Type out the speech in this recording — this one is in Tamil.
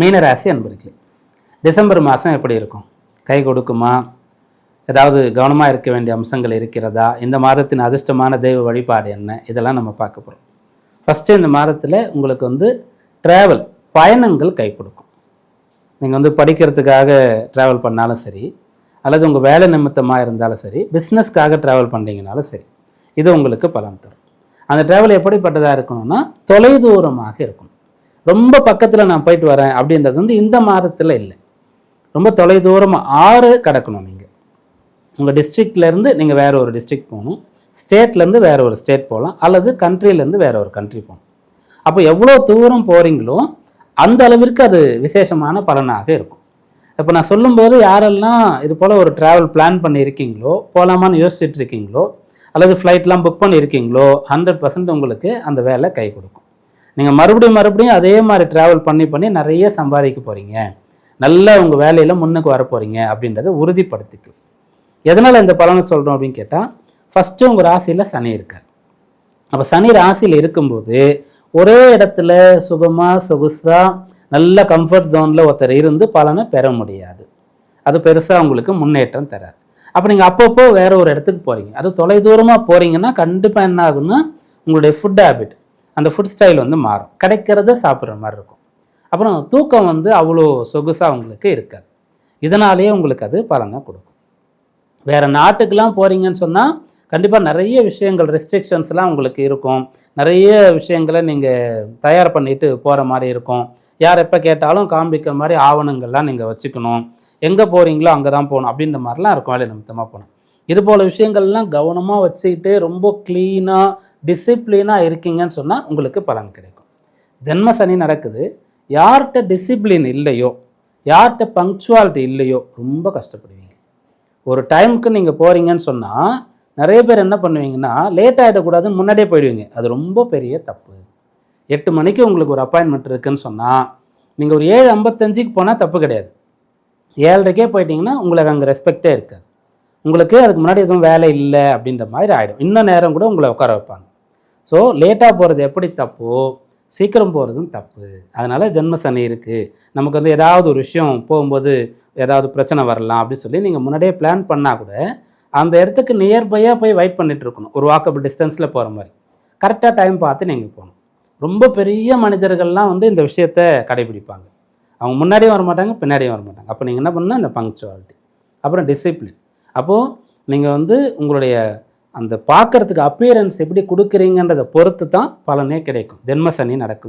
மீனராசி அன்பர்களே டிசம்பர் மாதம் எப்படி இருக்கும்? கை கொடுக்குமா? ஏதாவது கவனமாக இருக்க வேண்டிய அம்சங்கள் இருக்கிறதா? இந்த மாதத்தின் அதிர்ஷ்டமான தெய்வ வழிபாடு என்ன? இதெல்லாம் நம்ம பார்க்க போகிறோம் ஃபஸ்ட்டு இந்த மாதத்தில் உங்களுக்கு வந்து ட்ராவல் பயணங்கள் கை கொடுக்கும். நீங்கள் வந்து படிக்கிறதுக்காக ட்ராவல் பண்ணாலும் சரி அல்லது உங்கள் வேலை நிமித்தமாக இருந்தாலும் சரி பிஸ்னஸ்க்காக ட்ராவல் பண்ணுறீங்கனாலும் சரி இது உங்களுக்கு பலன் தரும். அந்த ட்ராவல் எப்படிப்பட்டதாக இருக்கணும்னா தொலைதூரமாக இருக்கணும் ரொம்ப பக்கத்தில் நான் போயிட்டு வரேன் அப்படின்றது வந்து இந்த மாதத்தில் இல்லை. ரொம்ப தொலைதூரமாக ஆறு கடக்கணும் நீங்கள் உங்கள் டிஸ்ட்ரிக்ட்லேருந்து நீங்கள் வேறு ஒரு டிஸ்ட்ரிக்ட் போகணும். ஸ்டேட்லேருந்து வேறு ஒரு ஸ்டேட் போகலாம். அல்லது கண்ட்ரிலேருந்து வேறு ஒரு கண்ட்ரி போகணும். அப்போ எவ்வளோ தூரம் போகிறீங்களோ அந்த அளவிற்கு அது விசேஷமான பலனாக இருக்கும். இப்போ நான் சொல்லும்போது யாரெல்லாம் இது போல் ஒரு ட்ராவல் பிளான் பண்ணியிருக்கீங்களோ போகலாமான்னு யோசிச்சுட்டு இருக்கீங்களோ அல்லது ஃப்ளைட்லாம் புக் பண்ணியிருக்கீங்களோ ஹண்ட்ரட் பர்சன்ட் உங்களுக்கு அந்த வேலை கை கொடுக்கும். நீங்கள் மறுபடியும் மறுபடியும் அதே மாதிரி ட்ராவல் பண்ணி பண்ணி நிறைய சம்பாதிக்க போகிறீங்க நல்ல உங்கள் வேலையில் முன்னுக்கு வர போகிறீங்க அப்படின்றத உறுதிப்படுத்திக்கும் எதனால் இந்த பலனை சொல்கிறோம் அப்படின்னு கேட்டால் ஃபஸ்ட்டு உங்கள் ராசியில் சனி இருக்கார். அப்போ சனி ராசியில் இருக்கும்போது ஒரே இடத்துல சுகமாக சொகுசாக நல்ல கம்ஃபர்ட் ஜோனில் ஒருத்தர் இருந்து பலனை பெற முடியாது. அது பெருசாக உங்களுக்கு முன்னேற்றம் தராது. அப்போ நீங்கள் அப்பப்போ வேறு ஒரு இடத்துக்கு போகிறீங்க அது தொலைதூரமாக போகிறீங்கன்னா கண்டிப்பாக என்ன ஆகுன்னா உங்களுடைய ஃபுட் ஹேபிட் அந்த ஃபுட் ஸ்டைல் வந்து மாறும். கிடைக்கிறத சாப்பிட்ற மாதிரி இருக்கும். அப்புறம் தூக்கம் வந்து அவ்வளோ சொகுசாக உங்களுக்கு இருக்காது. இதனாலேயே உங்களுக்கு அது பலனை கொடுக்கும். வேறு நாட்டுக்கெலாம் போகிறீங்கன்னு சொன்னால் கண்டிப்பாக நிறைய விஷயங்கள் ரெஸ்ட்ரிக்ஷன்ஸ்லாம் உங்களுக்கு இருக்கும். நிறைய விஷயங்களை நீங்கள் தயார் பண்ணிட்டு போகிற மாதிரி இருக்கும். யார் எப்போ கேட்டாலும் காண்பிக்கிற மாதிரி ஆவணங்கள்லாம் நீங்கள் வச்சுக்கணும். எங்கே போகிறீங்களோ அங்கே தான் போகணும். அப்படின்ற மாதிரிலாம் இருக்கும் வேலை நிமித்தமாக போகணும் இது போல் விஷயங்கள்லாம் கவனமாக வச்சுக்கிட்டு ரொம்ப க்ளீனாக டிசிப்ளினாக இருக்கீங்கன்னு சொன்னால் உங்களுக்கு பலன் கிடைக்கும். ஜென்ம சனி நடக்குது. யார்கிட்ட டிசிப்ளின் இல்லையோ யார்கிட்ட பங்க்சுவாலிட்டி இல்லையோ ரொம்ப கஷ்டப்படுவீங்க. ஒரு டைமுக்கு நீங்கள் போகிறீங்கன்னு சொன்னால் நிறைய பேர் என்ன பண்ணுவீங்கன்னா லேட் ஆகிடக்கூடாதுன்னு முன்னாடியே போயிடுவீங்க. அது ரொம்ப பெரிய தப்பு. எட்டு மணிக்கு உங்களுக்கு ஒரு அப்பாயின்மெண்ட் இருக்குன்னு சொன்னால் நீங்கள் ஒரு ஏழு ஐம்பத்தஞ்சுக்கு போனால் தப்பு கிடையாது. ஏழரைக்கே போயிட்டீங்கன்னா உங்களுக்கு அங்கே ரெஸ்பெக்டே இருக்காது. உங்களுக்கு அதுக்கு முன்னாடி எதுவும் வேலை இல்லை அப்படின்ற மாதிரி ஆகிடும் இன்னும் நேரம் கூட உங்களை உட்கார வைப்பாங்க. ஸோ லேட்டாக போகிறது எப்படி தப்போ சீக்கிரம் போகிறதும் தப்பு. அதனால் ஜென்ம சனி இருக்குது நமக்கு வந்து ஏதாவது ஒரு விஷயம் போகும்போது ஏதாவது பிரச்சனை வரலாம் அப்படின்னு சொல்லி நீங்கள் முன்னாடியே பிளான் பண்ணால் கூட அந்த இடத்துக்கு நியர்பையாக போய் வெயிட் பண்ணிகிட்டு இருக்கணும். ஒரு வாக்கபிள் டிஸ்டன்ஸில் போகிற மாதிரி. கரெக்டாக டைம் பார்த்து நீங்கள் போகணும். ரொம்ப பெரிய மனிதர்கள்லாம் வந்து இந்த விஷயத்தை கடைபிடிப்பாங்க. அவங்க முன்னாடியும் வர மாட்டாங்க பின்னாடியும் வர மாட்டாங்க அப்போ நீங்கள் என்ன பண்ணணும்? இந்த பங்க்சுவாலிட்டி அப்புறம் டிசிப்ளின் அப்போது நீங்கள் வந்து உங்களுடைய அந்த பார்க்கறதுக்கு அப்பியரன்ஸ் எப்படி கொடுக்குறீங்கன்றதை பொறுத்து தான் பலனே கிடைக்கும். ஜென்மசனி நடக்கும்